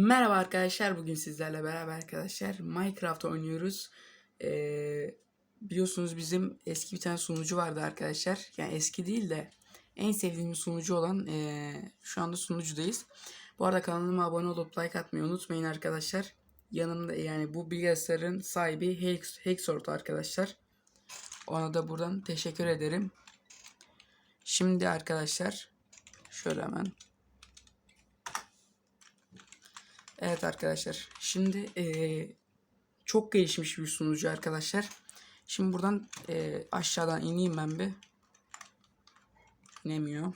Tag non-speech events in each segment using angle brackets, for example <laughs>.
Merhaba arkadaşlar. Bugün sizlerle beraber arkadaşlar Minecraft oynuyoruz. Ee, biliyorsunuz bizim eski bir tane sunucu vardı arkadaşlar. Yani eski değil de en sevdiğim sunucu olan ee, şu anda sunucudayız. Bu arada kanalıma abone olup like atmayı unutmayın arkadaşlar. Yanımda yani bu bilgisayarın sahibi Hex, Hexort arkadaşlar. Ona da buradan teşekkür ederim. Şimdi arkadaşlar şöyle hemen Evet arkadaşlar. Şimdi eee, çok gelişmiş bir sunucu arkadaşlar. Şimdi buradan eee, aşağıdan ineyim ben bir. İnemiyor.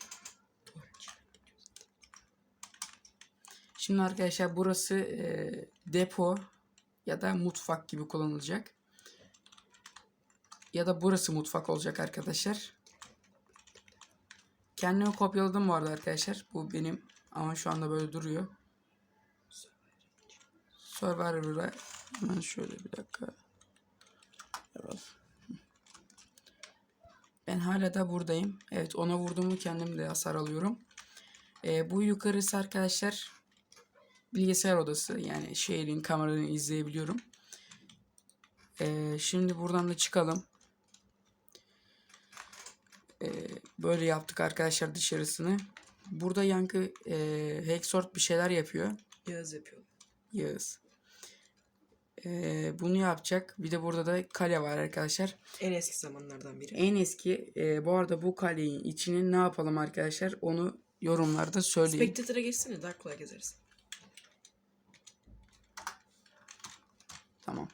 Şimdi arkadaşlar burası eee, depo ya da mutfak gibi kullanılacak. Ya da burası mutfak olacak arkadaşlar. Kendimi kopyaladım bu arada arkadaşlar. Bu benim ama şu anda böyle duruyor. Survivor'a hemen şöyle bir dakika. Evet. Ben hala da buradayım. Evet ona vurduğumu kendim de hasar alıyorum. Ee, bu yukarısı arkadaşlar bilgisayar odası. Yani şehrin kameralarını izleyebiliyorum. Ee, şimdi buradan da çıkalım. Ee, böyle yaptık arkadaşlar dışarısını. Burada yankı e, Hexort bir şeyler yapıyor. Yağız yapıyor. Yağız. Ee, bunu yapacak. Bir de burada da kale var arkadaşlar. En eski zamanlardan biri. En eski e, bu arada bu kalenin içini ne yapalım arkadaşlar onu yorumlarda söyleyin. Spectator'a geçsene daha kolay gezeriz. Tamam.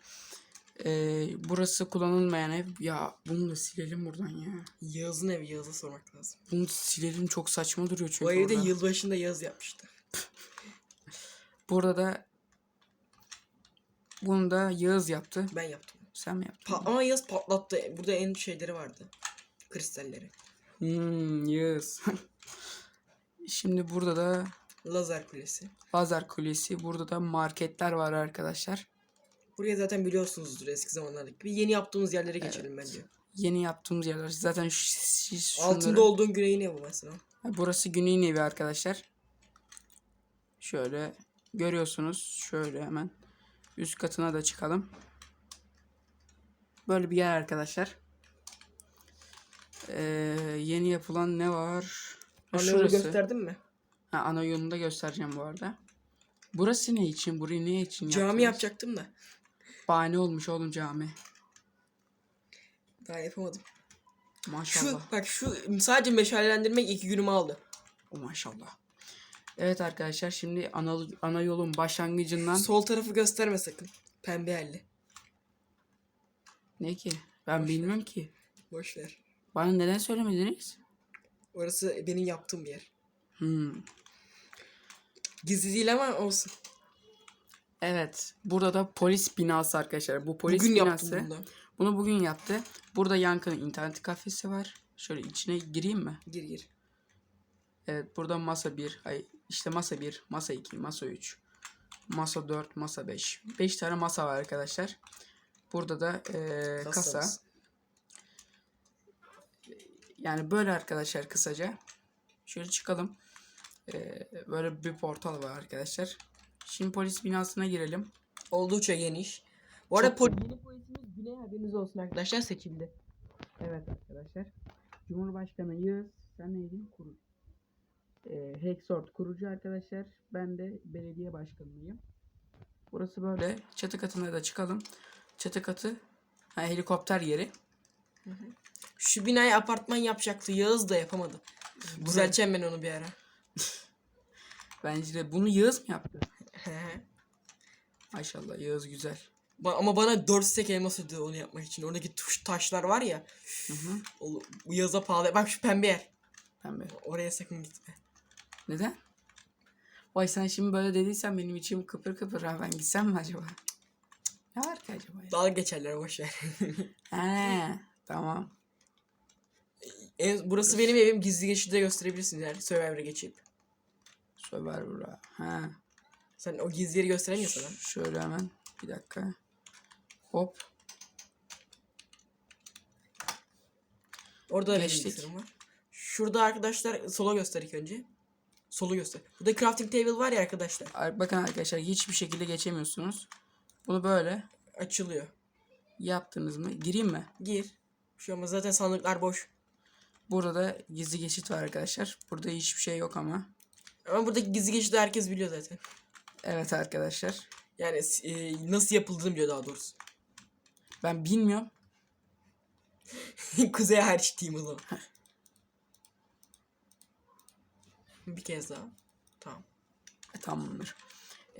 Ee, burası kullanılmayan ev. Ya bunu da silelim buradan ya. Yağız'ın evi Yağız'a sormak lazım. Bunu silelim çok saçma duruyor çünkü O evi de orada. yılbaşında Yağız yapmıştı. Burada da bunu da Yağız yaptı. Ben yaptım. Sen mi yaptın? Pa- ama Yağız patlattı. Burada en şeyleri vardı. Kristalleri. Hmm, Yağız. <laughs> Şimdi burada da Lazer kulesi. Lazer Kulesi. Burada da marketler var arkadaşlar. Buraya zaten biliyorsunuzdur eski zamanlardaki gibi. Yeni yaptığımız yerlere geçelim bence. Yeni yaptığımız yerler. Zaten şu, siz şunları- Altında olduğun güneyin evi mesela. Burası Güney'in evi arkadaşlar. Şöyle görüyorsunuz. Şöyle hemen üst katına da çıkalım. Böyle bir yer arkadaşlar. Ee, yeni yapılan ne var? Ana yolu gösterdin mi? Ha, ana yolunu da göstereceğim bu arada. Burası ne için? Burayı ne için Cami yaptınız? yapacaktım da. Bahane olmuş oğlum cami. Daha yapamadım. Maşallah. Şu bak şu sadece meşalelendirmek iki günümü aldı. O maşallah. Evet arkadaşlar şimdi ana, ana yolun başlangıcından Sol tarafı gösterme sakın. Pembe elli. ne ki? Ben Boş bilmiyorum ki. Boş ver. Bana neden söylemediniz? Orası benim yaptığım bir yer. Hmm. Gizli değil ama olsun. Evet. Burada da polis binası arkadaşlar. Bu polis Bugün binası. yaptım bunu. Bunu bugün yaptı. Burada Yankı'nın internet kafesi var. Şöyle içine gireyim mi? Gir gir. Evet burada masa 1. Ay işte masa 1, masa 2, masa 3, masa 4, masa 5. 5 tane masa var arkadaşlar. Burada da eee, kasa. Yani böyle arkadaşlar kısaca. Şöyle çıkalım. Eee, böyle bir portal var arkadaşlar. Şimdi polis binasına girelim. Oldukça geniş. Bu arada pol yeni polisimiz Güney haberiniz olsun arkadaşlar seçildi. Evet arkadaşlar. Cumhurbaşkanı Yağız. Sen neydin? Kuru. Ee, Hexort kurucu arkadaşlar. Ben de belediye başkanıyım. Burası böyle. Çatı katına da çıkalım. Çatı katı ha, helikopter yeri. Şu binayı apartman yapacaktı. Yağız da yapamadı. Düzelteceğim ben onu bir ara. <laughs> Bence de bunu Yağız mı yaptı? Maşallah Yağız güzel. Ba- Ama bana 4 stek elmas ödedi onu yapmak için. Oradaki tuş taşlar var ya. Hı hı. O, bu Yağız'a pahalı. Bak şu pembe yer. Pembe. Oraya sakın gitme. Neden? Vay sen şimdi böyle dediysen benim içim kıpır kıpır. Ha, ben gitsem mi acaba? Ne var ki acaba ya? Dalga geçerler boş ver. <laughs> He, tamam. En, burası benim evim. Gizli geçidi de gösterebilirsiniz yani. Survivor'a geçip. Söver bura. Ha. Sen o gizli yeri gösteremiyorsun sana. Şöyle hemen bir dakika. Hop. Orada da benim Geçtik. bilgisayarım var. Şurada arkadaşlar sola göster ilk önce. Solu göster. Burada crafting table var ya arkadaşlar. Ar- Bakın arkadaşlar hiçbir şekilde geçemiyorsunuz. Bunu böyle Açılıyor. yaptınız mı? Gireyim mi? Gir. Bir şey olmaz zaten sandıklar boş. Burada da gizli geçit var arkadaşlar. Burada hiçbir şey yok ama. Ama buradaki gizli geçidi herkes biliyor zaten. Evet arkadaşlar. Yani e, nasıl yapıldığını biliyor daha doğrusu. Ben bilmiyorum. <laughs> Kuzey hariç diyeyim o zaman. <laughs> bir kez daha. Tamam. E, tamamdır.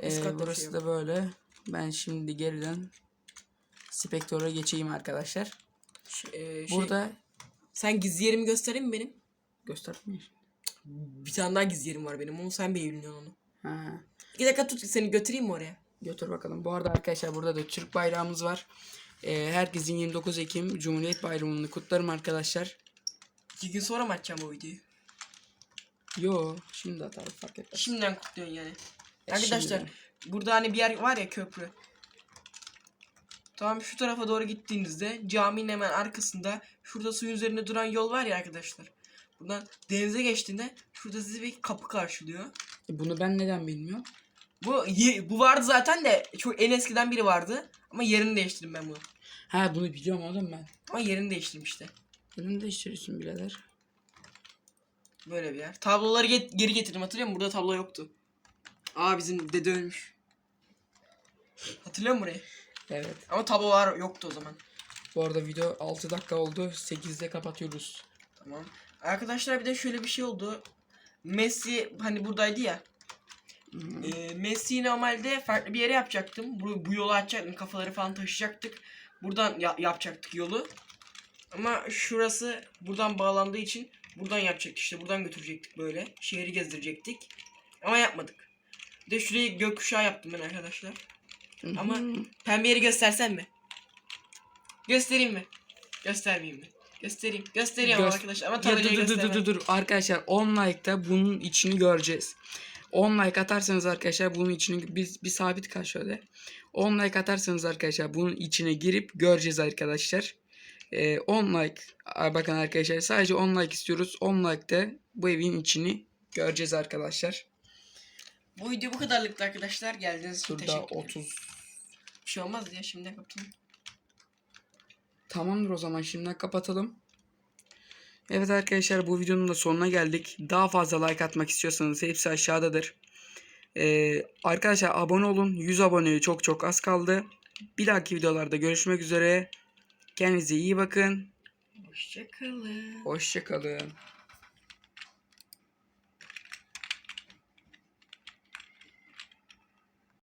Üst Ee, bir burası şey da böyle. Ben şimdi geriden Spectre'a geçeyim arkadaşlar. Ş- e, şey, Burada Sen gizli yerimi göstereyim mi benim? göstermiyor. Bir tane daha gizli yerim var benim. Onu sen beğeniyorsun onu. Ha. İki dakika tut seni götüreyim mi oraya? Götür bakalım. Bu arada arkadaşlar burada da Türk bayrağımız var. Ee, herkesin 29 Ekim Cumhuriyet Bayramı'nı kutlarım arkadaşlar. İki gün sonra mı açacağım o videoyu? Yo şimdi atarım fark etmez. Şimdiden kutluyorsun yani. E, Arkadaşlar şimdiden. burada hani bir yer var ya köprü. Tamam şu tarafa doğru gittiğinizde caminin hemen arkasında şurada suyun üzerinde duran yol var ya arkadaşlar. Buradan denize geçtiğinde şurada sizi bir kapı karşılıyor. E, bunu ben neden bilmiyorum? Bu bu vardı zaten de çok en eskiden biri vardı ama yerini değiştirdim ben bunu. Ha bunu biliyorum oğlum ben. Ama yerini değiştirdim işte. Elini değiştiriyorsun birader. Böyle bir yer. Tabloları get- geri getirdim hatırlıyor musun? Burada tablo yoktu. Aa bizim dede ölmüş. Hatırlıyor musun burayı? Evet. Ama tablolar yoktu o zaman. Bu arada video 6 dakika oldu. 8'de kapatıyoruz. Tamam. Arkadaşlar bir de şöyle bir şey oldu. Messi hani buradaydı ya. Ee, Messi'yi normalde farklı bir yere yapacaktım. Bu, bu yolu açacaktım. Kafaları falan taşıyacaktık. Buradan ya- yapacaktık yolu. Ama şurası buradan bağlandığı için buradan yapacaktık işte. Buradan götürecektik böyle. Şehri gezdirecektik. Ama yapmadık. Bir de şurayı gökkuşağı yaptım ben arkadaşlar. Ama Hı. pembe yeri göstersem mi? Göstereyim mi? Göstermeyeyim mi? Göstereyim. Gösteriyorum Göz- arkadaşlar ama tabelayı dur dur dur dur dur arkadaşlar 10 like'ta bunun içini göreceğiz. 10 like atarsanız arkadaşlar bunun içini biz bir sabit kaç şöyle. 10 like atarsanız arkadaşlar bunun içine girip göreceğiz arkadaşlar. Ee, 10 like bakın arkadaşlar sadece 10 like istiyoruz. 10 like'ta bu evin içini göreceğiz arkadaşlar. Bu video bu kadarlıktı arkadaşlar. Geldiğiniz için teşekkür ederim. 30 Bir şey olmaz ya şimdi kapatalım. Tamamdır o zaman şimdiden kapatalım. Evet arkadaşlar bu videonun da sonuna geldik. Daha fazla like atmak istiyorsanız hepsi aşağıdadır. Ee, arkadaşlar abone olun. 100 aboneye çok çok az kaldı. Bir dahaki videolarda görüşmek üzere. Kendinize iyi bakın. Hoşçakalın. Hoşçakalın.